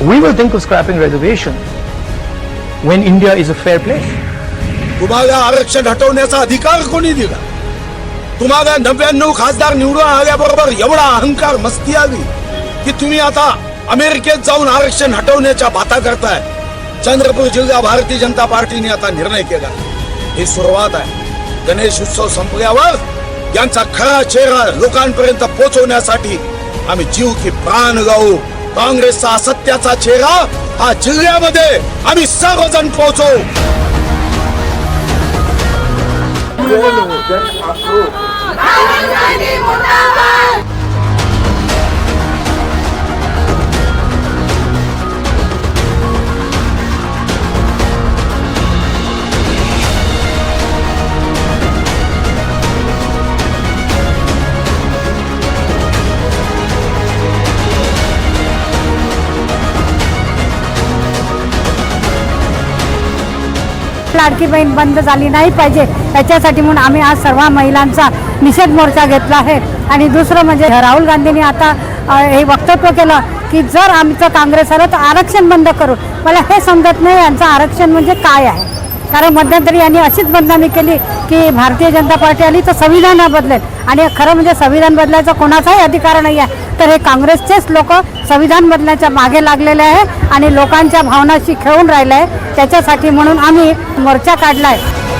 we will think of scrapping reservation when India is a fair place. तुम्हाला आरक्षण हटवण्याचा अधिकार कोणी दिला? तुम्हाला नव्याण्णव खासदार निवडून आल्याबरोबर एवढा अहंकार मस्ती आली की तुम्ही आता अमेरिकेत जाऊन आरक्षण हटवण्याच्या बाता करताय. चंद्रपूर जिल्हा भारतीय जनता पार्टीने आता निर्णय केला. ही सुरुवात आहे. गणेश उत्सव संपल्यावर यांचा खरा चेहरा लोकांपर्यंत पोहोचवण्यासाठी आम्ही जीव की प्राण गाऊ. काँग्रेसचा असत्याचा चेहरा हा जिल्ह्यामध्ये आम्ही सर्वजण पोहोचवू लाडकी बहीण बंद झाली नाही पाहिजे. त्याच्यासाठी म्हणून आम्ही आज सर्व महिलांचा निषेध मोर्चा घेतला आहे. आणि दुसरं म्हणजे राहुल गांधींनी आता हे वक्तव्य केलं की जर आमचं काँग्रेस आलं तर आरक्षण बंद करू. मला हे समजत नाही यांचं आरक्षण म्हणजे काय आहे. कारण मध्यंतरी यांनी अशीच बदनामी केली की भारतीय जनता पार्टी आली तर संविधान बदलेल. आणि खरं म्हणजे संविधान बदलायचा कोणाचाही अधिकार नाही आहे. तर हे काँग्रेसचेच लोक संविधान बदलायच्या मागे लागलेले आहे आणि लोकांच्या भावनाशी खेळून राहिले आहे. त्याच्यासाठी म्हणून आम्ही मोर्चा काढला आहे